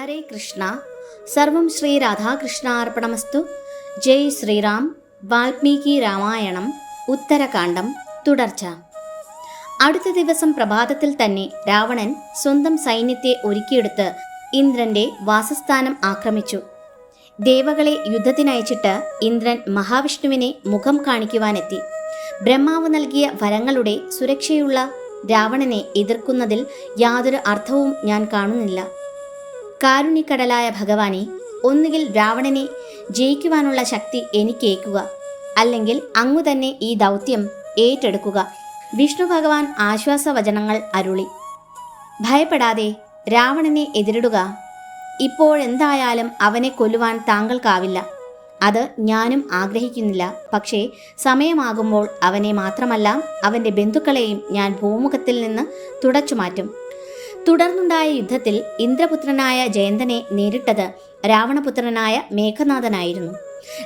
ഹരേ കൃഷ്ണ. സർവം ശ്രീ രാധാകൃഷ്ണാർപ്പണമസ്തു. ജയ് ശ്രീറാം. വാൽമീകി രാമായണം. ഉത്തരകാണ്ഡം തുടർച്ച. അടുത്ത ദിവസം പ്രഭാതത്തിൽ തന്നെ രാവണൻ സ്വന്തം സൈന്യത്തെ ഒരുക്കിയെടുത്ത് ഇന്ദ്രന്റെ വാസസ്ഥാനം ആക്രമിച്ചു. ദേവകളെ യുദ്ധത്തിനയച്ചിട്ട് ഇന്ദ്രൻ മഹാവിഷ്ണുവിനെ മുഖം കാണിക്കുവാനെത്തി. ബ്രഹ്മാവ് നൽകിയ വരങ്ങളുടെ സുരക്ഷയുള്ള രാവണനെ എതിർക്കുന്നതിൽ യാതൊരു അർത്ഥവും ഞാൻ കാണുന്നില്ല. കാരുണ്യക്കടലായ ഭഗവാനെ ഒന്നുകിൽ രാവണനെ ജയിക്കുവാനുള്ള ശക്തി എനിക്കേക്കുക അല്ലെങ്കിൽ അങ്ങു തന്നെ ഈ ദൗത്യം ഏറ്റെടുക്കുക. വിഷ്ണു ഭഗവാൻ ആശ്വാസവചനങ്ങൾ അരുളി. ഭയപ്പെടാതെ രാവണനെ എതിരിടുക. ഇപ്പോഴെന്തായാലും അവനെ കൊല്ലുവാൻ താങ്കൾക്കാവില്ല. അത് ഞാനും ആഗ്രഹിക്കുന്നില്ല. പക്ഷേ സമയമാകുമ്പോൾ അവനെ മാത്രമല്ല അവന്റെ ബന്ധുക്കളെയും ഞാൻ ഭൂമുഖത്തിൽ നിന്ന് തുടച്ചു മാറ്റും. തുടർന്നുണ്ടായ യുദ്ധത്തിൽ ഇന്ദ്രപുത്രനായ ജയന്തനെ നേരിട്ടത് രാവണപുത്രനായ മേഘനാഥനായിരുന്നു.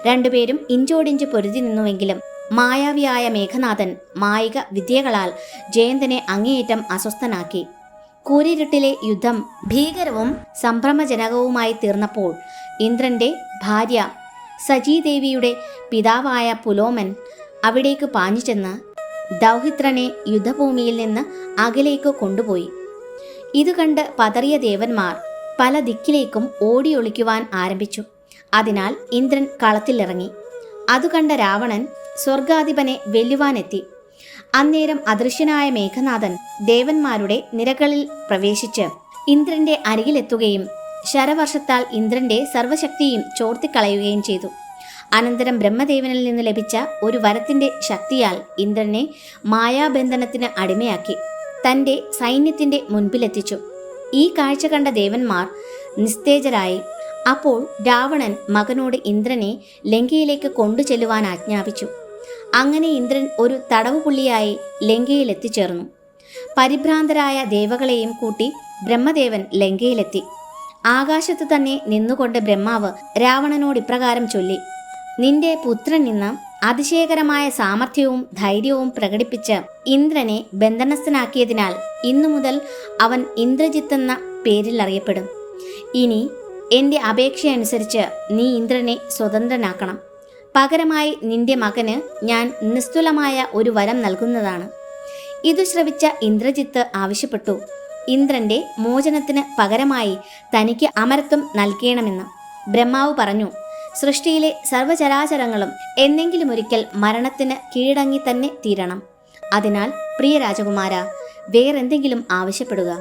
രണ്ടുപേരും ഇഞ്ചോടിഞ്ച് പൊരുതി നിന്നുവെങ്കിലും മായാവിയായ മേഘനാഥൻ മായിക വിദ്യകളാൽ ജയന്തനെ അങ്ങേയറ്റം അസ്വസ്ഥനാക്കി. കൂരിരുട്ടിലെ യുദ്ധം ഭീകരവും സംഭ്രമജനകവുമായി തീർന്നപ്പോൾ ഇന്ദ്രന്റെ ഭാര്യ സജീദേവിയുടെ പിതാവായ പുലോമൻ അവിടേക്ക് പാഞ്ഞു ചെന്ന് ദൗഹിത്രനെ യുദ്ധഭൂമിയിൽ നിന്ന് അകലേക്ക് കൊണ്ടുപോയി. ഇത് കണ്ട് പതറിയ ദേവന്മാർ പല ദിക്കിലേക്കും ഓടിയൊളിക്കുവാൻ ആരംഭിച്ചു. അതിനാൽ ഇന്ദ്രൻ കളത്തിലിറങ്ങി. അതു കണ്ട രാവണൻ സ്വർഗാധിപനെ വെല്ലുവാനെത്തി. അന്നേരം അദൃശ്യനായ മേഘനാഥൻ ദേവന്മാരുടെ നിരകളിൽ പ്രവേശിച്ച് ഇന്ദ്രന്റെ അരികിലെത്തുകയും ശരവർഷത്താൽ ഇന്ദ്രന്റെ സർവശക്തിയും ചോർത്തിക്കളയുകയും ചെയ്തു. അനന്തരം ബ്രഹ്മദേവനിൽ നിന്ന് ലഭിച്ച ഒരു വരത്തിന്റെ ശക്തിയാൽ ഇന്ദ്രനെ മായാബന്ധനത്തിന് അടിമയാക്കി. തന്റെ സൈന്യത്തിന്റെ മുൻപിലെത്തിച്ചു. ഈ കാഴ്ച കണ്ട ദേവന്മാർ നിസ്തേജരായി. അപ്പോൾ രാവണൻ മകനോട് ഇന്ദ്രനെ ലങ്കയിലേക്ക് കൊണ്ടുചെല്ലുവാൻ ആജ്ഞാപിച്ചു. അങ്ങനെ ഇന്ദ്രൻ ഒരു തടവുപുള്ളിയായി ലങ്കയിൽ എത്തിച്ചേർന്നു പരിഭ്രാന്തരായ ദേവകളെയും കൂട്ടി ബ്രഹ്മദേവൻ ലങ്കയിലെത്തി. ആകാശത്ത് തന്നെ നിന്നുകൊണ്ട് ബ്രഹ്മാവ് രാവണനോട് ഇപ്രകാരം ചൊല്ലി നിന്റെ പുത്രൻ നിന്ന് അതിശയകരമായ സാമർഥ്യവും ധൈര്യവും പ്രകടിപ്പിച്ച് ഇന്ദ്രനെ ബന്ധനസ്ഥനാക്കിയതിനാൽ ഇന്നു മുതൽ അവൻ ഇന്ദ്രജിത്ത് എന്ന പേരിൽ അറിയപ്പെടും. ഇനി എന്റെ അപേക്ഷയനുസരിച്ച് നീ ഇന്ദ്രനെ സ്വതന്ത്രനാക്കണം. പകരമായി നിന്റെ മകന് ഞാൻ നിസ്തുലമായ ഒരു വരം നൽകുന്നതാണ്. ഇതു ശ്രവിച്ച ഇന്ദ്രജിത്ത് ആവശ്യപ്പെട്ടു. ഇന്ദ്രന്റെ മോചനത്തിന് പകരമായി തനിക്ക് അമരത്വം നൽകണമെന്ന് ബ്രഹ്മാവ് പറഞ്ഞു. സൃഷ്ടിയിലെ സർവചരാചരങ്ങളും എന്നെങ്കിലും ഒരിക്കൽ മരണത്തിന് കീഴടങ്ങി തന്നെ തീരണം. അതിനാൽ പ്രിയ രാജകുമാര വേറെന്തെങ്കിലും ആവശ്യപ്പെടുക.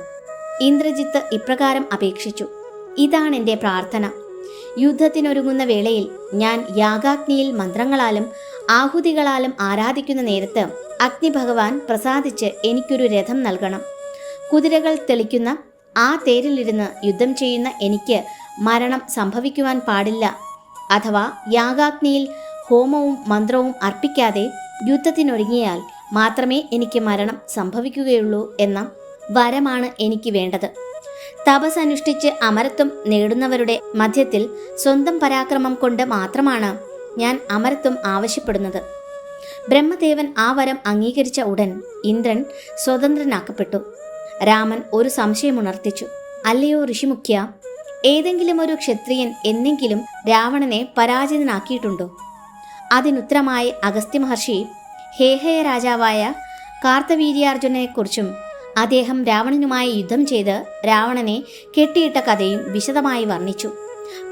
ഇന്ദ്രജിത്ത് ഇപ്രകാരം അപേക്ഷിച്ചു. ഇതാണ് എന്റെ പ്രാർത്ഥന. യുദ്ധത്തിനൊരുങ്ങുന്ന വേളയിൽ ഞാൻ യാഗാഗ്നിയിൽ മന്ത്രങ്ങളാലും ആഹുതികളാലും ആരാധിക്കുന്ന നേരത്ത് അഗ്നി ഭഗവാൻ പ്രസാദിച്ച് എനിക്കൊരു രഥം നൽകണം. കുതിരകൾ തെളിക്കുന്ന ആ തേരിലിരുന്ന് യുദ്ധം ചെയ്യുന്ന എനിക്ക് മരണം സംഭവിക്കുവാൻ പാടില്ല അഥവാ യാഗാഗ്നിയിൽ ഹോമവും മന്ത്രവും അർപ്പിക്കാതെ യുദ്ധത്തിനൊരുങ്ങിയാൽ മാത്രമേ എനിക്ക് മരണം സംഭവിക്കുകയുള്ളൂ എന്ന വരമാണ് എനിക്ക് വേണ്ടത്. തപസ് അനുഷ്ഠിച്ച് അമരത്വം നേടുന്നവരുടെ മധ്യത്തിൽ സ്വന്തം പരാക്രമം കൊണ്ട് മാത്രമാണ് ഞാൻ അമരത്വം ആവശ്യപ്പെടുന്നത്. ബ്രഹ്മദേവൻ ആ വരം അംഗീകരിച്ച ഉടൻ ഇന്ദ്രൻ സ്വതന്ത്രനാക്കപ്പെട്ടു. രാമൻ ഒരു സംശയമുണർത്തിച്ചു അല്ലയോ ഋഷിമുഖ്യ ഏതെങ്കിലും ഒരു ക്ഷത്രിയൻ എന്നെങ്കിലും രാവണനെ പരാജിതനാക്കിയിട്ടുണ്ടോ? അതിനുത്തരമായി അഗസ്ത്യ മഹർഷി ഹേഹയ രാജാവായ കാർത്തവീര്യാർജുനെക്കുറിച്ചും അദ്ദേഹം രാവണനുമായി യുദ്ധം ചെയ്ത് രാവണനെ കെട്ടിയിട്ട കഥയും വിശദമായി വർണിച്ചു.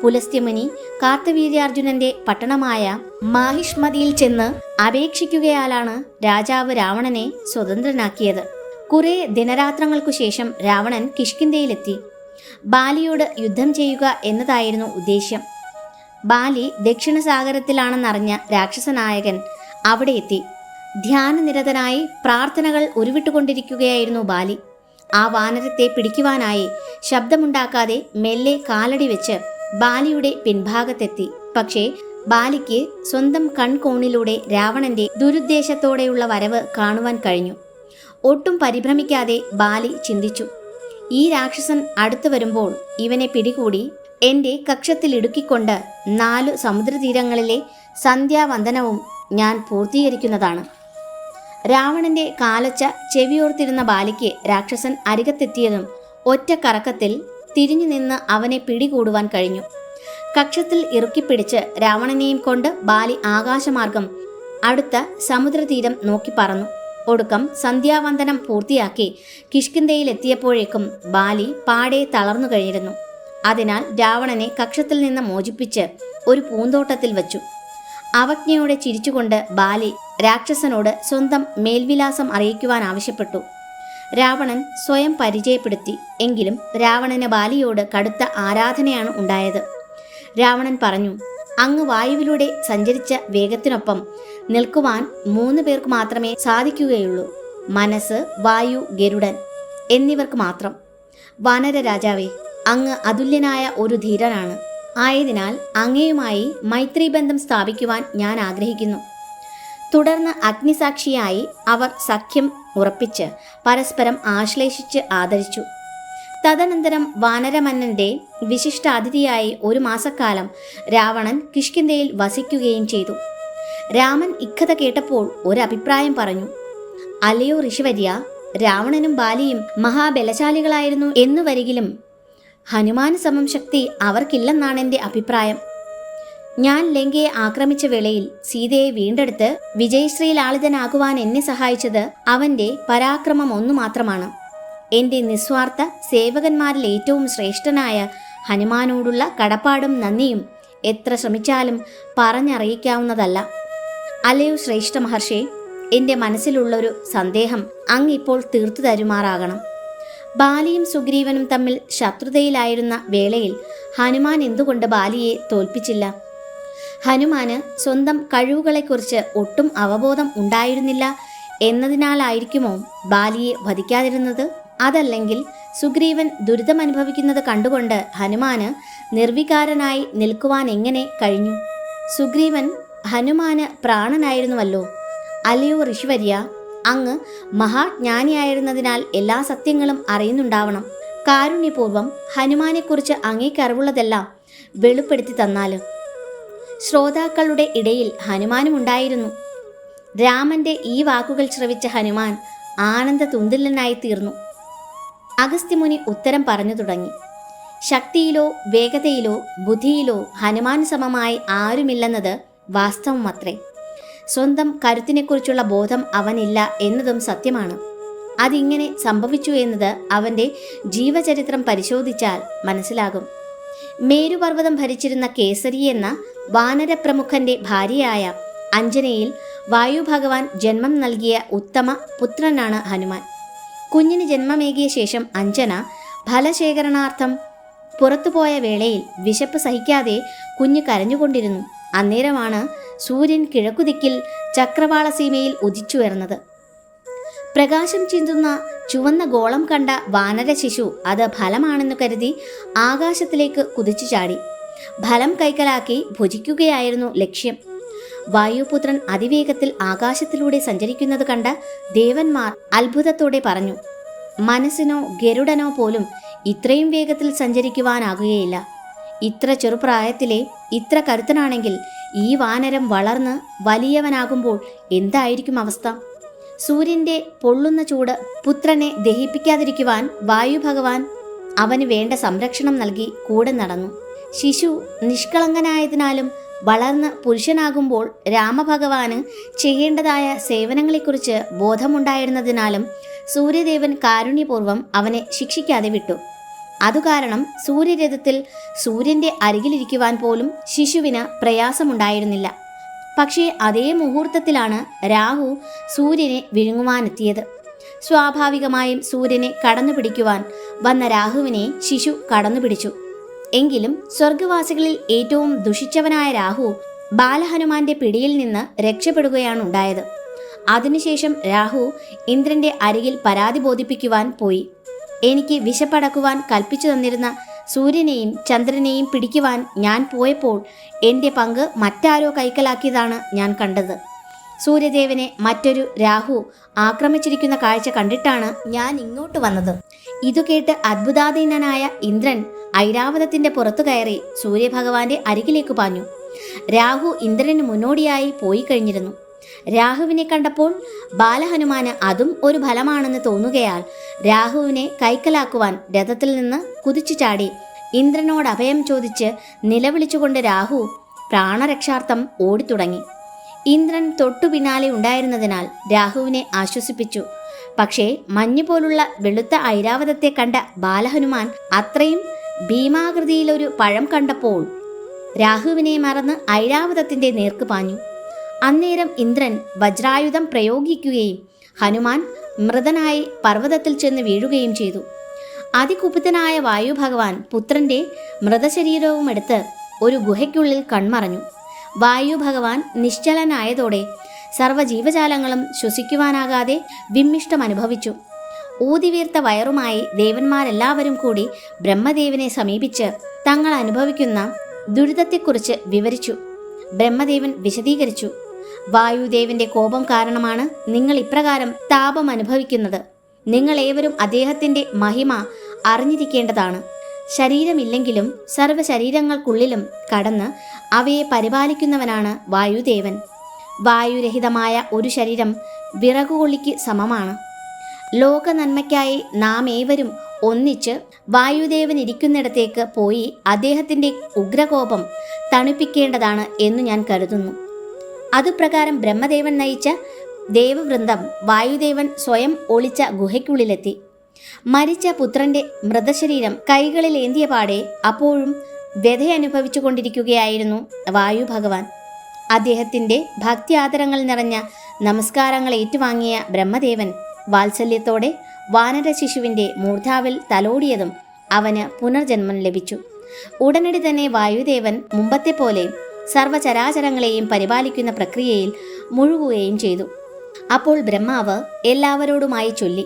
പുലസ്ത്യമുനി കാർത്തവീര്യാർജുനന്റെ പട്ടണമായ മാഹിഷ്മതിയിൽ ചെന്ന് അപേക്ഷിക്കുകയാലാണ് രാജാവ് രാവണനെ സ്വതന്ത്രനാക്കിയത്. കുറെ ദിനരാത്രങ്ങൾക്കു ശേഷം രാവണൻ കിഷ്കിന്തയിലെത്തി ബാലിയോട് യുദ്ധം ചെയ്യുക എന്നതായിരുന്നു ഉദ്ദേശ്യം. ബാലി ദക്ഷിണസാഗരത്തിലാണെന്നറിഞ്ഞ രാക്ഷസനായകൻ അവിടെ എത്തി. ധ്യാനനിരതനായി പ്രാർത്ഥനകൾ ഉരുവിട്ടുകൊണ്ടിരിക്കുകയായിരുന്നു ബാലി. ആ വാനരത്തെ പിടിക്കുവാനായി ശബ്ദമുണ്ടാക്കാതെ മെല്ലെ കാലടി വെച്ച് ബാലിയുടെ പിൻഭാഗത്തെത്തി. പക്ഷേ ബാലിക്ക് സ്വന്തം കൺകോണിലൂടെ രാവണന്റെ ദുരുദ്ദേശത്തോടെയുള്ള വരവ് കാണുവാൻ കഴിഞ്ഞു. ഒട്ടും പരിഭ്രമിക്കാതെ ബാലി ചിന്തിച്ചു. ഈ രാക്ഷസൻ അടുത്തു വരുമ്പോൾ ഇവനെ പിടികൂടി എന്റെ കക്ഷത്തിലിടുക്കിക്കൊണ്ട് നാലു സമുദ്രതീരങ്ങളിലെ സന്ധ്യാവന്ദനവും ഞാൻ പൂർത്തീകരിക്കുന്നതാണ്. രാവണന്റെ കാലച്ച ചെവിയോർത്തിരുന്ന ബാലിക്ക് രാക്ഷസൻ അരികത്തെത്തിയതും ഒറ്റ കറക്കത്തിൽ തിരിഞ്ഞു നിന്ന് അവനെ പിടികൂടുവാൻ കഴിഞ്ഞു. കക്ഷത്തിൽ ഇറുക്കിപ്പിടിച്ച് രാവണനെയും കൊണ്ട് ബാലി ആകാശമാർഗം അടുത്ത സമുദ്രതീരം നോക്കി പറന്നു. ഒടുക്കം സന്ധ്യാവന്ദനം പൂർത്തിയാക്കി കിഷ്കിന്തയിലെത്തിയപ്പോഴേക്കും ബാലി പാടെ തളർന്നു കഴിഞ്ഞിരുന്നു. അതിനാൽ രാവണനെ കക്ഷത്തിൽ നിന്ന് മോചിപ്പിച്ച് ഒരു പൂന്തോട്ടത്തിൽ വച്ചു. അവജ്ഞയോടെ ചിരിച്ചുകൊണ്ട് ബാലി രാക്ഷസനോട് സ്വന്തം മേൽവിലാസം അറിയിക്കുവാൻ ആവശ്യപ്പെട്ടു. രാവണൻ സ്വയം പരിചയപ്പെടുത്തി എങ്കിലും രാവണന് ബാലിയോട് കടുത്ത ആരാധനയാണ് ഉണ്ടായത്. രാവണൻ പറഞ്ഞു അങ്ങ് വായുവിലൂടെ സഞ്ചരിച്ച വേഗത്തിനൊപ്പം നിൽക്കുവാൻ മൂന്ന് പേർക്ക് മാത്രമേ സാധിക്കുകയുള്ളൂ. മനസ്സ് വായു ഗരുഡൻ എന്നിവർക്ക് മാത്രം. വാനര രാജാവേ അങ്ങ് അതുല്യനായ ഒരു ധീരനാണ്. ആയതിനാൽ അങ്ങയുമായി മൈത്രി ബന്ധം സ്ഥാപിക്കുവാൻ ഞാൻ ആഗ്രഹിക്കുന്നു. തുടർന്ന് അഗ്നിസാക്ഷിയായി അവർ സഖ്യം ഉറപ്പിച്ച് പരസ്പരം ആശ്ലേഷിച്ച് ആദരിച്ചു. തദനന്തരം വാനരമന്നന്റെ വിശിഷ്ടാതിഥിയായി ഒരു മാസക്കാലം രാവണൻ കിഷ്കിന്തയിൽ വസിക്കുകയും ചെയ്തു. രാമൻ ഇക്കഥ കേട്ടപ്പോൾ ഒരഭിപ്രായം പറഞ്ഞു അലയോ ഋഷിവര്യ രാവണനും ബാലിയും മഹാബലശാലികളായിരുന്നു എന്നു വരികിലും ഹനുമാൻ സമം ശക്തി അവർക്കില്ലെന്നാണ് എന്റെ അഭിപ്രായം. ഞാൻ ലങ്കയെ ആക്രമിച്ച വേളയിൽ സീതയെ വീണ്ടെടുത്ത് വിജയശ്രീലാളിതനാകുവാൻ എന്നെ സഹായിച്ചത് അവന്റെ പരാക്രമം ഒന്നു മാത്രമാണ്. എന്റെ നിസ്വാർത്ഥ സേവകന്മാരിൽ ഏറ്റവും ശ്രേഷ്ഠനായ ഹനുമാനോടുള്ള കടപ്പാടും നന്ദിയും എത്ര ശ്രമിച്ചാലും പറഞ്ഞറിയിക്കാവുന്നതല്ല. അല്ലയോ ശ്രേഷ്ഠ മഹർഷി എന്റെ മനസ്സിലുള്ളൊരു സന്ദേഹം അങ്ങ് ഇപ്പോൾ തീർത്തു തരുമാറാകണം. ബാലിയും സുഗ്രീവനും തമ്മിൽ ശത്രുതയിലായിരുന്ന വേളയിൽ ഹനുമാൻ എന്തുകൊണ്ട് ബാലിയെ തോൽപ്പിച്ചില്ല? ഹനുമാന് സ്വന്തം കഴിവുകളെക്കുറിച്ച് ഒട്ടും അവബോധം ഉണ്ടായിരുന്നില്ല എന്നതിനാലായിരിക്കുമോ ബാലിയെ വധിക്കാതിരുന്നത്? അതല്ലെങ്കിൽ സുഗ്രീവൻ ദുരിതമനുഭവിക്കുന്നത് കണ്ടുകൊണ്ട് ഹനുമാന് നിർവികാരനായി നിൽക്കുവാൻ എങ്ങനെ കഴിഞ്ഞു? സുഗ്രീവൻ ഹനുമാന് പ്രാണനായിരുന്നുവല്ലോ. അല്ലയോ ഋഷിവര്യ അങ്ങ് മഹാജ്ഞാനിയായിരുന്നതിനാൽ എല്ലാ സത്യങ്ങളും അറിയുന്നുണ്ടാവണം. കാരുണ്യപൂർവം ഹനുമാനെക്കുറിച്ച് അങ്ങേക്കറിവുള്ളതെല്ലാം വെളിപ്പെടുത്തി തന്നാലും. ശ്രോതാക്കളുടെ ഇടയിൽ ഹനുമാനും ഉണ്ടായിരുന്നു രാമന്റെ ഈ വാക്കുകൾ ശ്രവിച്ച ഹനുമാൻ ആനന്ദ തുന്തിലനായി തീർന്നു അഗസ്ത്യമുനി ഉത്തരം പറഞ്ഞു തുടങ്ങി. ശക്തിയിലോ വേഗതയിലോ ബുദ്ധിയിലോ ഹനുമാൻ സമമായി ആരുമില്ലെന്നത് വാസ്തവമത്രേ. സ്വന്തം കരുത്തിനെക്കുറിച്ചുള്ള ബോധം അവനില്ല എന്നതും സത്യമാണ്. അതിങ്ങനെ സംഭവിച്ചു എന്നത് അവന്റെ ജീവചരിത്രം പരിശോധിച്ചാൽ മനസ്സിലാകും. മേരുപർവതം ഭരിച്ചിരുന്ന കേസരി എന്ന വാനരപ്രമുഖന്റെ ഭാര്യയായ അഞ്ജനയിൽ വായുഭഗവാൻ ജന്മം നൽകിയ ഉത്തമ പുത്രനാണ് ഹനുമാൻ. കുഞ്ഞിന് ജന്മമേകിയ ശേഷം അഞ്ജന ഫലശേഖരണാർത്ഥം പുറത്തുപോയ വേളയിൽ വിശപ്പ് സഹിക്കാതെ കുഞ്ഞ് കരഞ്ഞുകൊണ്ടിരുന്നു. അന്നേരമാണ് സൂര്യൻ കിഴക്കുദിക്കിൽ ചക്രവാള സീമയിൽ ഉദിച്ചുയർന്നത്. പ്രകാശം ചിന്തുന്ന ചുവന്ന ഗോളം കണ്ട വാനര ശിശു അത് ഫലമാണെന്ന് കരുതി ആകാശത്തിലേക്ക് കുതിച്ചു ചാടി ഫലം കൈക്കലാക്കി ഭുജിക്കുകയായിരുന്നു ലക്ഷ്യം. വായുപുത്രൻ അതിവേഗത്തിൽ ആകാശത്തിലൂടെ സഞ്ചരിക്കുന്നത് കണ്ട ദേവന്മാർ അത്ഭുതത്തോടെ പറഞ്ഞു മനസ്സിനോ ഗരുഡനോ പോലും ഇത്രയും വേഗത്തിൽ സഞ്ചരിക്കുവാനാകുകയില്ല. ഇത്ര ചെറുപ്രായത്തിലെ ഇത്ര കരുത്തനാണെങ്കിൽ ഈ വാനരം വളർന്ന് വലിയവനാകുമ്പോൾ എന്തായിരിക്കും അവസ്ഥ? സൂര്യന്റെ പൊള്ളുന്ന ചൂട് പുത്രനെ ദഹിപ്പിക്കാതിരിക്കുവാൻ വായു ഭഗവാൻ അവന് വേണ്ട സംരക്ഷണം നൽകി കൂടെ നടന്നു. ശിശു നിഷ്കളങ്കനായതിനാലും വളർന്ന് പുരുഷനാകുമ്പോൾ രാമഭഗവാന് ചെയ്യേണ്ടതായ സേവനങ്ങളെക്കുറിച്ച് ബോധമുണ്ടായിരുന്നതിനാലും സൂര്യദേവൻ കാരുണ്യപൂർവം അവനെ ശിക്ഷിക്കാതെ വിട്ടു. അതുകാരണം സൂര്യരഥത്തിൽ സൂര്യന്റെ അരികിലിരിക്കുവാൻ പോലും ശിശുവിന് പ്രയാസമുണ്ടായിരുന്നില്ല. പക്ഷേ അതേ മുഹൂർത്തത്തിലാണ് രാഹു സൂര്യനെ വിഴുങ്ങുവാനെത്തിയത്. സ്വാഭാവികമായും സൂര്യനെ കടന്നു പിടിക്കുവാൻ വന്ന രാഹുവിനെ ശിശു കടന്നു പിടിച്ചു എങ്കിലും സ്വർഗവാസികളിൽ ഏറ്റവും ദുഷിച്ചവനായ രാഹു ബാലഹനുമാന്റെ പിടിയിൽ നിന്ന് രക്ഷപ്പെടുകയാണ് ഉണ്ടായത് അതിനുശേഷം രാഹു ഇന്ദ്രന്റെ അരികിൽ പരാതി ബോധിപ്പിക്കുവാൻ പോയി. എനിക്ക് വിശപ്പടക്കുവാൻ കൽപ്പിച്ചു തന്നിരുന്ന സൂര്യനെയും ചന്ദ്രനെയും പിടിക്കുവാൻ ഞാൻ പോയപ്പോൾ എന്റെ പങ്ക് മറ്റാരോ കൈക്കലാക്കിയതാണ് ഞാൻ കണ്ടത്. സൂര്യദേവനെ മറ്റൊരു രാഹു ആക്രമിച്ചിരിക്കുന്ന കാഴ്ച കണ്ടിട്ടാണ് ഞാൻ ഇങ്ങോട്ട് വന്നത്. ഇതു കേട്ട് അത്ഭുതാധീനനായ ഇന്ദ്രൻ ഐരാവതത്തിന്റെ പുറത്തു കയറി സൂര്യഭഗവാന്റെ അരികിലേക്ക് പാഞ്ഞു. രാഹു ഇന്ദ്രന് മുന്നോടിയായി പോയി കഴിഞ്ഞിരുന്നു. രാഹുവിനെ കണ്ടപ്പോൾ ബാലഹനുമാന് അതും ഒരു ഫലമാണെന്ന് തോന്നുകയാൽ രാഹുവിനെ കൈക്കലാക്കുവാൻ രഥത്തിൽ നിന്ന് കുതിച്ചു ചാടി ഇന്ദ്രനോട് അഭയം ചോദിച്ച് നിലവിളിച്ചുകൊണ്ട് രാഹു പ്രാണരക്ഷാർത്ഥം ഓടിത്തുടങ്ങി. ഇന്ദ്രൻ തൊട്ടു പിന്നാലെ ഉണ്ടായിരുന്നതിനാൽ രാഹുവിനെ ആശ്വസിപ്പിച്ചു. പക്ഷേ മഞ്ഞു പോലുള്ള വെളുത്ത ഐരാവതത്തെ കണ്ട ബാലഹനുമാൻ അത്രയും ഭീമാകൃതിയിലൊരു പഴം കണ്ടപ്പോൾ രാഹുവിനെ മറന്ന് ഐരാവതത്തിന്റെ നേർക്ക് പാഞ്ഞു. അന്നേരം ഇന്ദ്രൻ വജ്രായുധം പ്രയോഗിക്കുകയും ഹനുമാൻ മൃതനായി പർവതത്തിൽ ചെന്ന് വീഴുകയും ചെയ്തു. അതികുപിതനായ വായു ഭഗവാൻ പുത്രന്റെ മൃതശരീരവുമെടുത്ത് ഒരു ഗുഹയ്ക്കുള്ളിൽ കൺമറഞ്ഞു. വായു ഭഗവാൻ നിശ്ചലനായതോടെ സർവജീവജാലങ്ങളും ശ്വസിക്കുവാനാകാതെ വിമ്മിഷ്ടം അനുഭവിച്ചു ഊതിവീർത്ത വയറുമായി ദേവന്മാരെല്ലാവരും കൂടി ബ്രഹ്മദേവനെ സമീപിച്ച് തങ്ങൾ അനുഭവിക്കുന്ന ദുരിതത്തെക്കുറിച്ച് വിവരിച്ചു. ബ്രഹ്മദേവൻ വിശദീകരിച്ചു. വായുദേവന്റെ കോപം കാരണമാണ് നിങ്ങൾ ഇപ്രകാരം താപം അനുഭവിക്കുന്നത്. നിങ്ങൾ ഏവരും അദ്ദേഹത്തിന്റെ മഹിമ അറിഞ്ഞിരിക്കേണ്ടതാണ്. ശരീരമില്ലെങ്കിലും സർവ ശരീരങ്ങൾക്കുള്ളിലും കടന്ന് അവയെ പരിപാലിക്കുന്നവനാണ് വായുദേവൻ. വായുരഹിതമായ ഒരു ശരീരം വിറകുകൊള്ളിക്ക് സമമാണ്. ലോക നന്മയ്ക്കായി നാം ഏവരും ഒന്നിച്ച് വായുദേവൻ ഇരിക്കുന്നിടത്തേക്ക് പോയി അദ്ദേഹത്തിന്റെ ഉഗ്രകോപം തണുപ്പിക്കേണ്ടതാണ് എന്ന് ഞാൻ കരുതുന്നു. അതുപ്രകാരം ബ്രഹ്മദേവൻ നയിച്ച ദേവവൃന്ദം വായുദേവൻ സ്വയം ഒളിച്ച ഗുഹയ്ക്കുള്ളിലെത്തി. മരിച്ച പുത്രന്റെ മൃതശരീരം കൈകളിൽ ഏന്തിയ പാടെ അപ്പോഴും വ്യഥയനുഭവിച്ചു കൊണ്ടിരിക്കുകയായിരുന്നു വായു ഭഗവാൻ അദ്ദേഹത്തിന്റെ ഭക്തി ആദരങ്ങൾ നിറഞ്ഞ നമസ്കാരങ്ങൾ ഏറ്റുവാങ്ങിയ ബ്രഹ്മദേവൻ വാത്സല്യത്തോടെ വാനര ശിശുവിന്റെ മൂർധാവിൽ തലോടിയതും അവന് പുനർജന്മം ലഭിച്ചു. ഉടനടി തന്നെ വായുദേവൻ മുമ്പത്തെ പോലെ സർവചരാചരങ്ങളെയും പരിപാലിക്കുന്ന പ്രക്രിയയിൽ മുഴുകുകയും ചെയ്തു. അപ്പോൾ ബ്രഹ്മാവ് എല്ലാവരോടുമായി ചൊല്ലി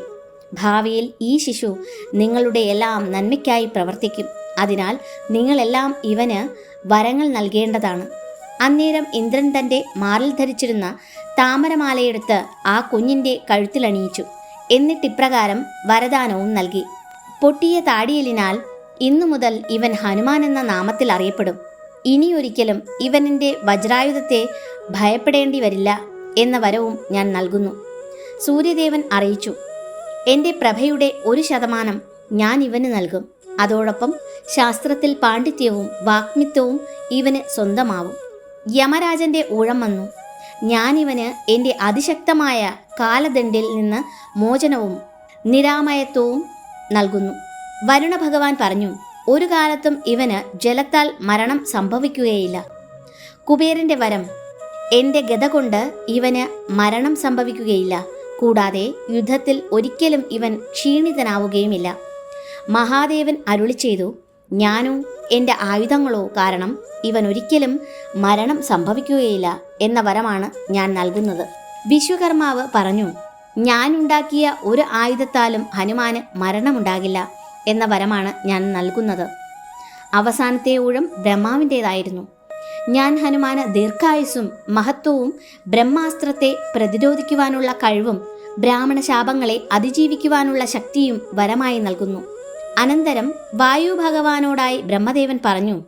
ഭാവിയിൽ ഈ ശിശു നിങ്ങളുടെ എല്ലാം നന്മയ്ക്കായി പ്രവർത്തിക്കും. അതിനാൽ നിങ്ങളെല്ലാം ഇവന് വരങ്ങൾ നൽകേണ്ടതാണ്. അന്നേരം ഇന്ദ്രൻ തന്റെ മാറിൽ ധരിച്ചിരുന്ന താമരമാലയെടുത്ത് ആ കുഞ്ഞിന്റെ കഴുത്തിലണിയിച്ചു. എന്നിട്ടിപ്രകാരം വരദാനവും നൽകി. പൊട്ടിയ താടിയലിനാൽ ഇന്നു മുതൽ ഇവൻ ഹനുമാൻ എന്ന നാമത്തിൽ അറിയപ്പെടും. ഇനിയൊരിക്കലും ഇവനിന്റെ വജ്രായുധത്തെ ഭയപ്പെടേണ്ടി വരില്ല എന്ന വരവും ഞാൻ നൽകുന്നു. സൂര്യദേവൻ അറിയിച്ചു. എന്റെ പ്രഭയുടെ ഒരു ശതമാനം ഞാൻ ഇവന് നൽകും. അതോടൊപ്പം ശാസ്ത്രത്തിൽ പാണ്ഡിത്യവും വാഗ്മിത്വവും ഇവന് സ്വന്തമാവും. യമരാജന്റെ ഊഴം വന്നു. ഞാനിവന് എന്റെ അതിശക്തമായ കാലദണ്ഡിൽ നിന്ന് മോചനവും നിരാമയത്വവും നൽകുന്നു. വരുണ ഭഗവാൻ പറഞ്ഞു ഒരു കാലത്തും ഇവന് ജലത്താൽ മരണം സംഭവിക്കുകയില്ല. കുബേരന്റെ വരം എന്റെ ഗത കൊണ്ട് ഇവന് മരണം സംഭവിക്കുകയില്ല. കൂടാതെ യുദ്ധത്തിൽ ഒരിക്കലും ഇവൻ ക്ഷീണിതനാവുകയുമില്ല. മഹാദേവൻ അരുളി ചെയ്തു ഞാനോ എന്റെ ആയുധങ്ങളോ കാരണം ഇവൻ ഒരിക്കലും മരണം സംഭവിക്കുകയില്ല എന്ന വരമാണ് ഞാൻ നൽകുന്നത്. വിശ്വകർമാവ് പറഞ്ഞു ഞാൻ ഉണ്ടാക്കിയ ഒരു ആയുധത്താലും ഹനുമാന് മരണമുണ്ടാകില്ല എന്ന വരമാണ് ഞാൻ നൽകുന്നത്. അവസാനത്തെ ഊഴം ബ്രഹ്മാവിന്റേതായിരുന്നു ഞാൻ ഹനുമാന് ദീർഘായുസ്സും മഹത്വവും ബ്രഹ്മാസ്ത്രത്തെ പ്രതിരോധിക്കുവാനുള്ള കഴിവും ബ്രാഹ്മണ ശാപങ്ങളെ അതിജീവിക്കുവാനുള്ള ശക്തിയും വരമായി നൽകുന്നു. അനന്തരം വായു ഭഗവാനോടായി ബ്രഹ്മദേവൻ പറഞ്ഞു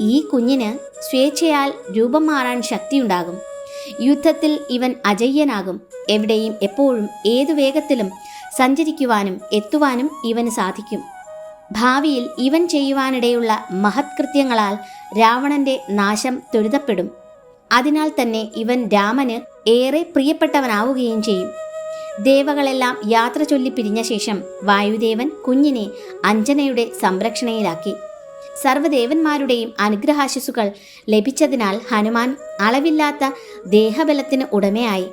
ഈ കുഞ്ഞിന് സ്വേച്ഛയാൽ രൂപം മാറാൻ ശക്തിയുണ്ടാകും. യുദ്ധത്തിൽ ഇവൻ അജയ്യനാകും. എവിടെയും എപ്പോഴും ഏതു വേഗത്തിലും സഞ്ചരിക്കുവാനും എത്തുവാനും ഇവന് സാധിക്കും. ഭാവിയിൽ ഇവൻ ചെയ്യുവാനിടയുള്ള മഹത്കൃത്യങ്ങളാൽ രാവണന്റെ നാശം ത്വരിതപ്പെടും. അതിനാൽ തന്നെ ഇവൻ രാമന് ഏറെ പ്രിയപ്പെട്ടവനാവുകയും ചെയ്യും. ദേവകളെല്ലാം യാത്ര ചൊല്ലി പിരിഞ്ഞ ശേഷം വായുദേവൻ കുഞ്ഞിനെ അഞ്ജനയുടെ സംരക്ഷണയിലാക്കി. സർവദേവന്മാരുടെയും അനുഗ്രഹാശിസുകൾ ലഭിച്ചതിനാൽ ഹനുമാൻ അളവില്ലാത്ത ദേഹബലത്തിന് ഉടമയായി.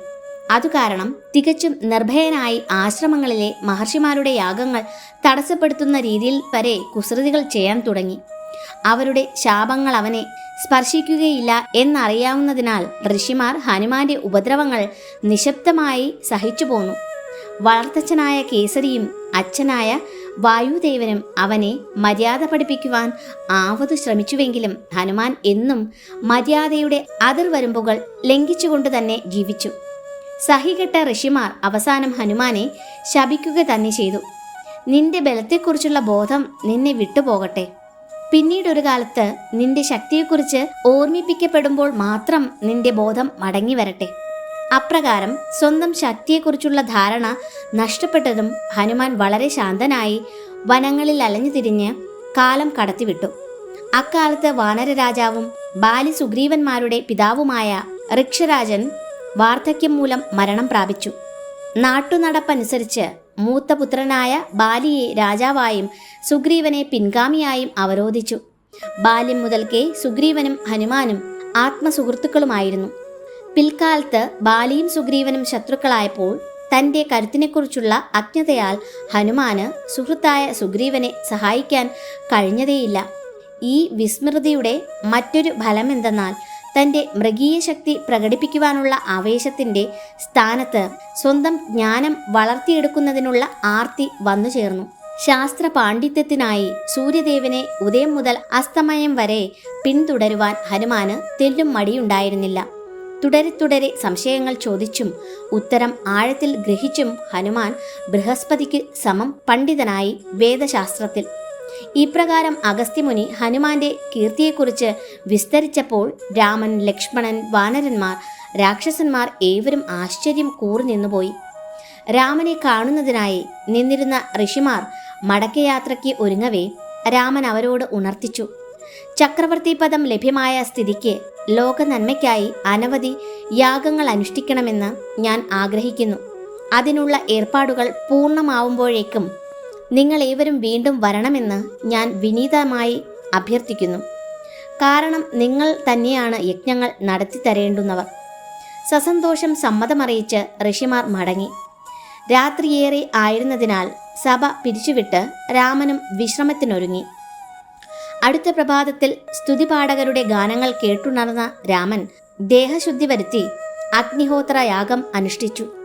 അതുകാരണം തികച്ചും നിർഭയനായി ആശ്രമങ്ങളിലെ മഹർഷിമാരുടെ യാഗങ്ങൾ തടസ്സപ്പെടുത്തുന്ന രീതിയിൽ വരെ കുസൃതികൾ ചെയ്യാൻ തുടങ്ങി. അവരുടെ ശാപങ്ങൾ അവനെ സ്പർശിക്കുകയില്ല എന്നറിയാവുന്നതിനാൽ ഋഷിമാർ ഹനുമാന്റെ ഉപദ്രവങ്ങൾ നിശബ്ദമായി സഹിച്ചു പോന്നു. വളർത്തച്ഛനായ കേസരിയും അച്ഛനായ വായുദേവനും അവനെ മര്യാദ പഠിപ്പിക്കുവാൻ ആവത് ശ്രമിച്ചുവെങ്കിലും ഹനുമാൻ എന്നും മര്യാദയുടെ അതിർവരമ്പുകൾ ലംഘിച്ചുകൊണ്ട് തന്നെ ജീവിച്ചു. സഹികെട്ട ഋഷിമാർ അവസാനം ഹനുമാനെ ശപിക്കുക തന്നെ ചെയ്തു. നിന്റെ ബലത്തെക്കുറിച്ചുള്ള ബോധം നിന്നെ വിട്ടുപോകട്ടെ. പിന്നീട് ഒരു കാലത്ത് നിന്റെ ശക്തിയെക്കുറിച്ച് ഓർമ്മിപ്പിക്കപ്പെടുമ്പോൾ മാത്രം നിന്റെ ബോധം മടങ്ങി വരട്ടെ. അപ്രകാരം സ്വന്തം ശക്തിയെക്കുറിച്ചുള്ള ധാരണ നഷ്ടപ്പെട്ടതും ഹനുമാൻ വളരെ ശാന്തനായി വനങ്ങളിൽ അലഞ്ഞു തിരിഞ്ഞ് കാലം കടത്തിവിട്ടു. അക്കാലത്ത് വാനര രാജാവും ബാലി സുഗ്രീവന്മാരുടെ പിതാവുമായ ഋക്ഷരാജൻ വാർദ്ധക്യം മൂലം മരണം പ്രാപിച്ചു. നാട്ടുനടപ്പനുസരിച്ച് മൂത്ത പുത്രനായ ബാലിയെ രാജാവായും സുഗ്രീവനെ പിൻഗാമിയായും അവരോധിച്ചു. ബാല്യം മുതൽക്കേ സുഗ്രീവനും ഹനുമാനും ആത്മസുഹൃത്തുക്കളുമായിരുന്നു. പിൽക്കാലത്ത് ബാലിയും സുഗ്രീവനും ശത്രുക്കളായപ്പോൾ തന്റെ കരുത്തിനെക്കുറിച്ചുള്ള അജ്ഞതയാൽ ഹനുമാന് സുഹൃത്തായ സുഗ്രീവനെ സഹായിക്കാൻ കഴിഞ്ഞതേയില്ല. ഈ വിസ്മൃതിയുടെ മറ്റൊരു ഫലമെന്തെന്നാൽ തന്റെ മൃഗീയ ശക്തി പ്രകടിപ്പിക്കുവാനുള്ള ആവേശത്തിന്റെ സ്ഥാനത്ത് സ്വന്തം ജ്ഞാനം വളർത്തിയെടുക്കുന്നതിനുള്ള ആർത്തി വന്നു ചേർന്നു. ശാസ്ത്ര പാണ്ഡിത്യത്തിനായി സൂര്യദേവനെ ഉദയം മുതൽ അസ്തമയം വരെ പിന്തുടരുവാൻ ഹനുമാന് തെല്ലും മടിയുണ്ടായിരുന്നില്ല. തുടരെ തുടരെ സംശയങ്ങൾ ചോദിച്ചും ഉത്തരം ആഴത്തിൽ ഗ്രഹിച്ചും ഹനുമാൻ ബൃഹസ്പതിക്ക് സമം പണ്ഡിതനായി വേദശാസ്ത്രത്തിൽ ഇപ്രകാരം അഗസ്ത്യമുനി ഹനുമാന്റെ കീർത്തിയെക്കുറിച്ച് വിസ്തരിച്ചപ്പോൾ രാമൻ ലക്ഷ്മണൻ വാനരന്മാർ രാക്ഷസന്മാർ ഏവരും ആശ്ചര്യം കൂറി നിന്നുപോയി. രാമനെ കാണുന്നതിനായി നിന്നിരുന്ന ഋഷിമാർ മടക്കയാത്രയ്ക്ക് ഒരുങ്ങവേ രാമൻ അവരോട് ഉണർത്തിച്ചു. ചക്രവർത്തി പദം ലഭ്യമായ സ്ഥിതിക്ക് ലോക നന്മയ്ക്കായി അനവധി യാഗങ്ങൾ അനുഷ്ഠിക്കണമെന്ന് ഞാൻ ആഗ്രഹിക്കുന്നു. അതിനുള്ള ഏർപ്പാടുകൾ പൂർണമാവുമ്പോഴേക്കും നിങ്ങൾ ഏവരും വീണ്ടും വരണമെന്ന് ഞാൻ വിനീതമായി അഭ്യർത്ഥിക്കുന്നു. കാരണം നിങ്ങൾ തന്നെയാണ് യജ്ഞങ്ങൾ നടത്തി തരേണ്ടുന്നവർ. സസന്തോഷം സമ്മതമറിയിച്ച് ഋഷിമാർ മടങ്ങി. രാത്രിയേറെ ആയിരുന്നതിനാൽ സഭ പിരിച്ചുവിട്ട് രാമനും വിശ്രമത്തിനൊരുങ്ങി. അടുത്ത പ്രഭാതത്തിൽ സ്തുതിപാഠകരുടെ ഗാനങ്ങൾ കേട്ടുണർന്ന രാമൻ ദേഹശുദ്ധി വരുത്തി അഗ്നിഹോത്ര യാഗം അനുഷ്ഠിച്ചു.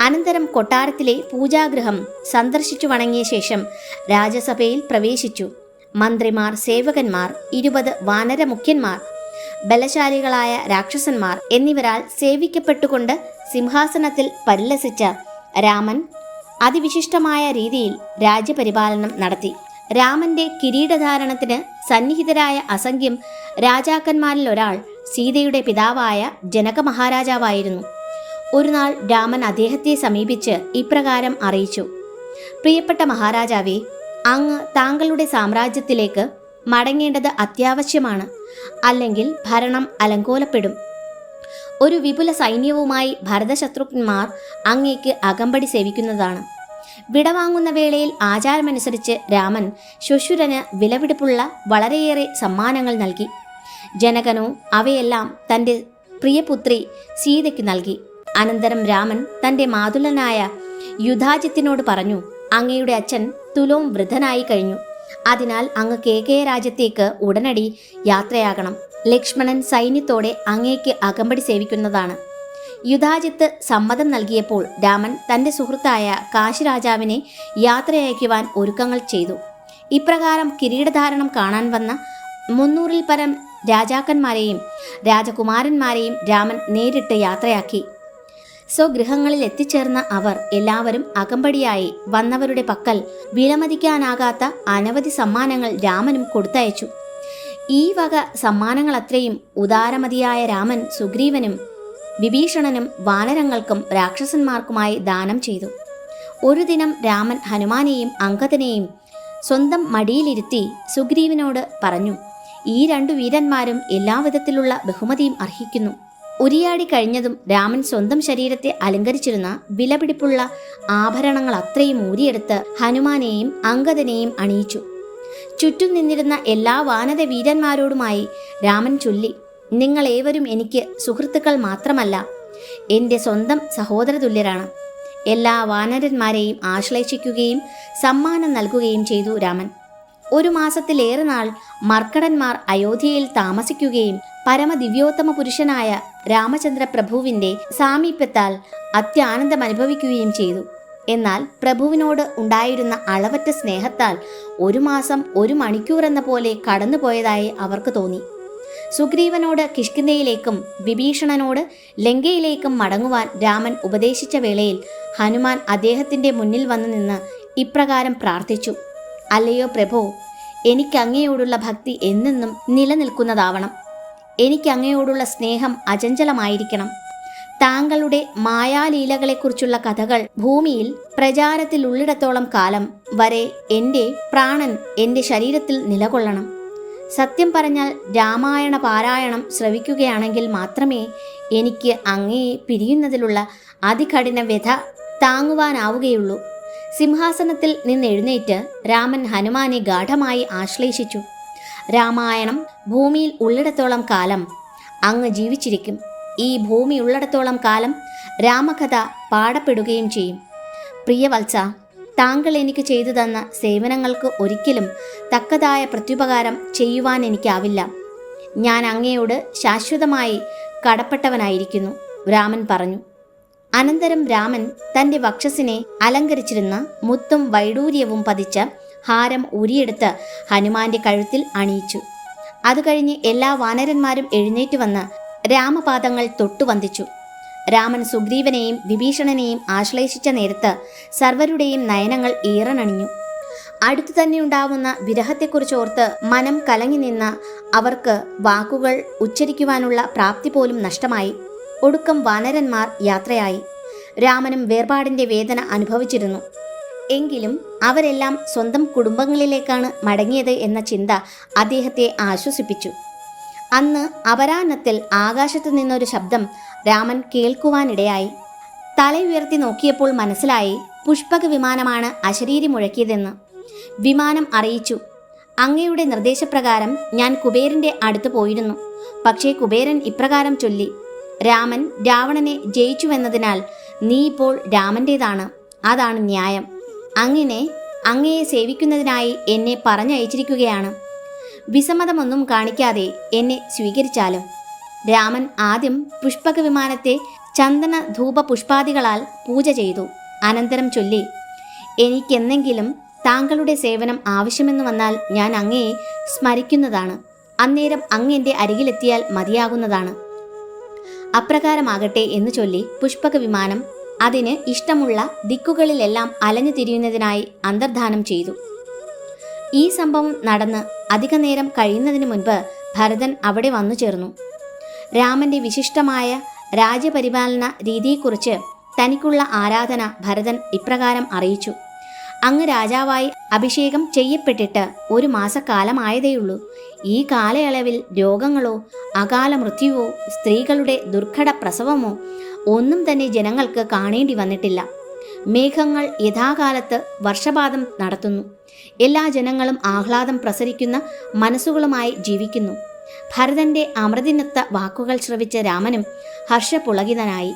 അനന്തരം കൊട്ടാരത്തിലെ പൂജാഗൃഹം സന്ദർശിച്ചു വണങ്ങിയ ശേഷം രാജസഭയിൽ പ്രവേശിച്ചു. മന്ത്രിമാർ സേവകന്മാർ ഇരുപത് വാനരമുഖ്യന്മാർ ബലശാലികളായ രാക്ഷസന്മാർ എന്നിവരാൽ സേവിക്കപ്പെട്ടുകൊണ്ട് സിംഹാസനത്തിൽ പരിലസിച്ച രാമൻ അതിവിശിഷ്ടമായ രീതിയിൽ രാജ്യപരിപാലനം നടത്തി. രാമന്റെ കിരീടധാരണത്തിന് സന്നിഹിതരായ അസംഖ്യം രാജാക്കന്മാരിൽ ഒരാൾ സീതയുടെ പിതാവായ ജനക മഹാരാജാവായിരുന്നു ഒരു നാൾ രാമൻ അദ്ദേഹത്തെ സമീപിച്ച് ഇപ്രകാരം അറിയിച്ചു. പ്രിയപ്പെട്ട മഹാരാജാവേ അങ്ങ് താങ്കളുടെ സാമ്രാജ്യത്തിലേക്ക് മടങ്ങേണ്ടത് അത്യാവശ്യമാണ്. അല്ലെങ്കിൽ ഭരണം അലങ്കോലപ്പെടും. ഒരു വിപുല സൈന്യവുമായി ഭരതശത്രുഘ്നന്മാർ അങ്ങേക്ക് അകമ്പടി സേവിക്കുന്നതാണ്. വിടവാങ്ങുന്ന വേളയിൽ ആചാരമനുസരിച്ച് രാമൻ ശ്വശുരന് വിലപിടിപ്പുള്ള വളരെയേറെ സമ്മാനങ്ങൾ നൽകി. ജനകനോ അവയെല്ലാം തന്റെ പ്രിയപുത്രി സീതയ്ക്ക് നൽകി. അനന്തരം രാമൻ തന്റെ മാതുലനായ യുധാജിത്തിനോട് പറഞ്ഞു അങ്ങയുടെ അച്ഛൻ തുലോം വൃദ്ധനായി കഴിഞ്ഞു. അതിനാൽ അങ്ങ് കേകയ രാജ്യത്തേക്ക് ഉടനടി യാത്രയാകണം. ലക്ഷ്മണൻ സൈന്യത്തോടെ അങ്ങേക്ക് അകമ്പടി സേവിക്കുന്നതാണ്. യുധാജിത്ത് സമ്മതം നൽകിയപ്പോൾ രാമൻ തന്റെ സുഹൃത്തായ കാശിരാജാവിനെ യാത്രയക്കുവാൻ ഒരുക്കങ്ങൾ ചെയ്തു. ഇപ്രകാരം കിരീടധാരണം കാണാൻ വന്ന മുന്നൂറിൽ പരം രാജാക്കന്മാരെയും രാജകുമാരന്മാരെയും രാമൻ നേരിട്ട് യാത്രയാക്കി. സ്വഗൃഹങ്ങളിൽ എത്തിച്ചേർന്ന അവർ എല്ലാവരും അകമ്പടിയായി വന്നവരുടെ പക്കൽ വിലമതിക്കാനാകാത്ത അനവധി സമ്മാനങ്ങൾ രാമനും കൊടുത്തയച്ചു. ഈ വക സമ്മാനങ്ങൾ അത്രയും ഉദാരമതിയായ രാമൻ സുഗ്രീവനും വിഭീഷണനും വാനരങ്ങൾക്കും രാക്ഷസന്മാർക്കുമായി ദാനം ചെയ്തു. ഒരു ദിനം രാമൻ ഹനുമാനെയും അങ്കദനെയും സ്വന്തം മടിയിലിരുത്തി സുഗ്രീവനോട് പറഞ്ഞു ഈ രണ്ടു വീരന്മാരും എല്ലാവിധത്തിലുള്ള ബഹുമതിയും അർഹിക്കുന്നു. ഉരിയാടി കഴിഞ്ഞതും രാമൻ സ്വന്തം ശരീരത്തെ അലങ്കരിച്ചിരുന്ന വിലപിടിപ്പുള്ള ആഭരണങ്ങൾ അത്രയും ഊരിയെടുത്ത് ഹനുമാനെയും അങ്കദനെയും അണിയിച്ചു. ചുറ്റും നിന്നിരുന്ന എല്ലാ വാനര വീരന്മാരോടുമായി രാമൻ ചൊല്ലി നിങ്ങൾ ഏവരും എനിക്ക് സുഹൃത്തുക്കൾ മാത്രമല്ല എന്റെ സ്വന്തം സഹോദരതുല്യരാണ്. എല്ലാ വാനരന്മാരെയും ആശ്ലേഷിക്കുകയും സമ്മാനം നൽകുകയും ചെയ്തു രാമൻ. ഒരു മാസത്തിലേറെ നാൾ മർക്കടന്മാർ അയോധ്യയിൽ താമസിക്കുകയും പരമദിവ്യോത്തമ പുരുഷനായ രാമചന്ദ്ര പ്രഭുവിന്റെ സാമീപ്യത്താൽ അത്യാനന്ദം അനുഭവിക്കുകയും ചെയ്തു. എന്നാൽ പ്രഭുവിനോട് ഉണ്ടായിരുന്ന അളവറ്റ സ്നേഹത്താൽ ഒരു മാസം ഒരു മണിക്കൂർ എന്ന പോലെ കടന്നുപോയതായി അവർക്ക് തോന്നി. സുഗ്രീവനോട് കിഷ്കിന്ധയിലേക്കും വിഭീഷണനോട് ലങ്കയിലേക്കും മടങ്ങുവാൻ രാമൻ ഉപദേശിച്ച വേളയിൽ ഹനുമാൻ അദ്ദേഹത്തിന്റെ മുന്നിൽ വന്നു നിന്ന് ഇപ്രകാരം പ്രാർത്ഥിച്ചു. അല്ലയോ പ്രഭോ എനിക്കങ്ങയോടുള്ള ഭക്തി എന്നെന്നും നിലനിൽക്കുന്നതാവണം. എനിക്ക് അങ്ങയോടുള്ള സ്നേഹം അചഞ്ചലമായിരിക്കണം. താങ്കളുടെ മായാലീലകളെക്കുറിച്ചുള്ള കഥകൾ ഭൂമിയിൽ പ്രചാരത്തിലുള്ളിടത്തോളം കാലം വരെ എന്റെ പ്രാണൻ എന്റെ ശരീരത്തിൽ നിലകൊള്ളണം. സത്യം പറഞ്ഞാൽ രാമായണ പാരായണം ശ്രവിക്കുകയാണെങ്കിൽ മാത്രമേ എനിക്ക് അങ്ങയെ പിരിയുന്നതിലുള്ള അതികഠിന വ്യഥ താങ്ങുവാനാവുകയുള്ളൂ. സിംഹാസനത്തിൽ നിന്ന് എഴുന്നേറ്റ് രാമൻ ഹനുമാനെ ഗാഠമായി ആശ്ലേഷിച്ചു. രാമായണം ഭൂമിയിൽ ഉള്ളിടത്തോളം കാലം അങ്ങ് ജീവിച്ചിരിക്കും. ഈ ഭൂമി ഉള്ളിടത്തോളം കാലം രാമകഥ പാടപ്പെടുകയും ചെയ്യും. പ്രിയവത്സ താങ്കൾ എനിക്ക് ചെയ്തു തന്ന സേവനങ്ങൾക്ക് ഒരിക്കലും തക്കതായ പ്രത്യുപകാരം ചെയ്യുവാൻ എനിക്കാവില്ല. ഞാൻ അങ്ങയോട് ശാശ്വതമായി കടപ്പെട്ടവനായിരിക്കുന്നു രാമൻ പറഞ്ഞു. അനന്തരം രാമൻ തന്റെ വക്ഷസിനെ അലങ്കരിച്ചിരുന്ന മുത്തും വൈഡൂര്യവും പതിച്ച ഹാരം ഉരിയെടുത്ത് ഹനുമാന്റെ കഴുത്തിൽ അണിയിച്ചു. അത് കഴിഞ്ഞ് എല്ലാ വാനരന്മാരും എഴുന്നേറ്റ് വന്ന് രാമപാദങ്ങൾ തൊട്ടുവന്ദിച്ചു രാമൻ സുഗ്രീവനെയും വിഭീഷണനെയും ആശ്ലേഷിച്ച നേരത്ത് സർവരുടെയും നയനങ്ങൾ ഈറനണിഞ്ഞു. അടുത്തു തന്നെ ഉണ്ടാവുന്ന വിരഹത്തെക്കുറിച്ച് ഓർത്ത് മനം കലങ്ങി നിന്ന അവർക്ക് വാക്കുകൾ ഉച്ചരിക്കുവാനുള്ള പ്രാപ്തി പോലും നഷ്ടമായി. ഒടുക്കം വാനരന്മാർ യാത്രയായി. രാമനും വേർപാടിന്റെ വേദന അനുഭവിച്ചിരുന്നു. എങ്കിലും അവരെല്ലാം സ്വന്തം കുടുംബങ്ങളിലേക്കാണ് മടങ്ങിയത് എന്ന ചിന്ത അദ്ദേഹത്തെ ആശ്വസിപ്പിച്ചു. അന്ന് അപരാഹ്നത്തിൽ ആകാശത്തു നിന്നൊരു ശബ്ദം രാമൻ കേൾക്കുവാനിടയായി. തല ഉയർത്തി നോക്കിയപ്പോൾ മനസ്സിലായി പുഷ്പക വിമാനമാണ് അശരീരി മുഴക്കിയതെന്ന്. വിമാനം അറിയിച്ചു. അങ്ങയുടെ നിർദ്ദേശപ്രകാരം ഞാൻ കുബേരന്റെ അടുത്ത് പോയിരുന്നു. പക്ഷേ കുബേരൻ ഇപ്രകാരം ചൊല്ലി രാമൻ രാവണനെ ജയിച്ചുവെന്നതിനാൽ നീ ഇപ്പോൾ രാമന്റേതാണ് അതാണ് ന്യായം. അങ്ങനെ അങ്ങയെ സേവിക്കുന്നതിനായി എന്നെ പറഞ്ഞയച്ചിരിക്കുകയാണ്. വിസമ്മതമൊന്നും കാണിക്കാതെ എന്നെ സ്വീകരിച്ചാലും. രാമൻ ആദ്യം പുഷ്പക വിമാനത്തെ ചന്ദന ധൂപ പുഷ്പാദികളാൽ പൂജ ചെയ്തു. അനന്തരം ചൊല്ലി എനിക്കെന്നെങ്കിലും താങ്കളുടെ സേവനം ആവശ്യമെന്ന് വന്നാൽ ഞാൻ അങ്ങയെ സ്മരിക്കുന്നതാണ്. അന്നേരം അങ്ങ് എന്റെ അരികിലെത്തിയാൽ മതിയാകുന്നതാണ്. അപ്രകാരമാകട്ടെ എന്ന് ചൊല്ലി പുഷ്പക വിമാനം അതിന് ഇഷ്ടമുള്ള ദിക്കുകളിലെല്ലാം അലഞ്ഞു തിരിയുന്നതിനായി അന്തർധാനം ചെയ്തു. ഈ സംഭവം നടന്ന് അധിക നേരം കഴിയുന്നതിന് മുൻപ് ഭരതൻ അവിടെ വന്നു ചേർന്നു. രാമന്റെ വിശിഷ്ടമായ രാജ്യപരിപാലന രീതിയെക്കുറിച്ച് തനിക്കുള്ള ആരാധന ഭരതൻ ഇപ്രകാരം അറിയിച്ചു. അങ്ങ് രാജാവായി അഭിഷേകം ചെയ്യപ്പെട്ടിട്ട് ഒരു മാസക്കാലമായതേയുള്ളൂ. ഈ കാലയളവിൽ രോഗങ്ങളോ അകാല മൃത്യുവോ സ്ത്രീകളുടെ ദുർഘട പ്രസവമോ ഒന്നും തന്നെ ജനങ്ങൾക്ക് കാണേണ്ടി വന്നിട്ടില്ല. മേഘങ്ങൾ യഥാകാലത്ത് വർഷപാതം നടത്തുന്നു. എല്ലാ ജനങ്ങളും ആഹ്ലാദം പ്രസരിക്കുന്ന മനസ്സുകളുമായി ജീവിക്കുന്നു. ഭരതന്റെ അമൃതിനൊത്ത വാക്കുകൾ ശ്രവിച്ച രാമനും ഹർഷപുളകിതനായി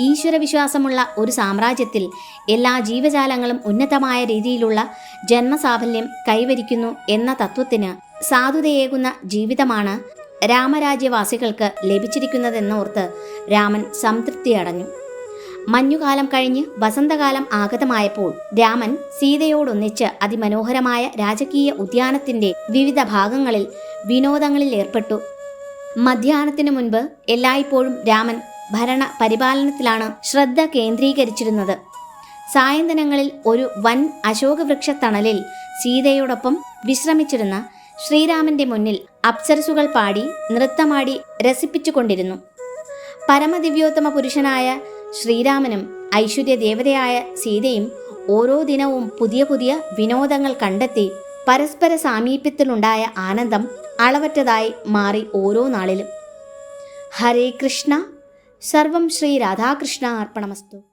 ഈശ്വരവിശ്വാസമുള്ള ഒരു സാമ്രാജ്യത്തിൽ എല്ലാ ജീവജാലങ്ങളും ഉന്നതമായ രീതിയിലുള്ള ജന്മസാഫല്യം കൈവരിക്കുന്നു എന്ന തത്വത്തിന് സാധുതയേകുന്ന ജീവിതമാണ് രാമരാജ്യവാസികൾക്ക് ലഭിച്ചിരിക്കുന്നതെന്നോർത്ത് രാമൻ സംതൃപ്തിയടഞ്ഞു. മഞ്ഞുകാലം കഴിഞ്ഞ് വസന്തകാലം ആഗതമായപ്പോൾ രാമൻ സീതയോടൊന്നിച്ച് അതിമനോഹരമായ രാജകീയ ഉദ്യാനത്തിന്റെ വിവിധ ഭാഗങ്ങളിൽ വിനോദങ്ങളിൽ ഏർപ്പെട്ടു. മധ്യാഹ്നത്തിനു മുൻപ് എല്ലായ്പ്പോഴും രാമൻ ഭരണ പരിപാലനത്തിലാണ് ശ്രദ്ധ കേന്ദ്രീകരിച്ചിരുന്നത്. സായന്തനങ്ങളിൽ ഒരു വൻ അശോകവൃക്ഷ തണലിൽ സീതയോടൊപ്പം വിശ്രമിച്ചിരുന്ന ശ്രീരാമന്റെ മുന്നിൽ അപ്സരസുകൾ പാടി നൃത്തമാടി രസിപ്പിച്ചുകൊണ്ടിരുന്നു. പരമദിവ്യോത്തമ പുരുഷനായ ശ്രീരാമനും ഐശ്വര്യ ദേവതയായ സീതയും ഓരോ ദിനവും പുതിയ പുതിയ വിനോദങ്ങൾ കണ്ടെത്തി പരസ്പര സാമീപ്യത്തിലുണ്ടായ ആനന്ദം അളവറ്റതായി മാറി ഓരോ നാളിലും. ഹരേ കൃഷ്ണ. സർവം ശ്രീ രാധാകൃഷ്ണ അർപ്പണമസ്തു.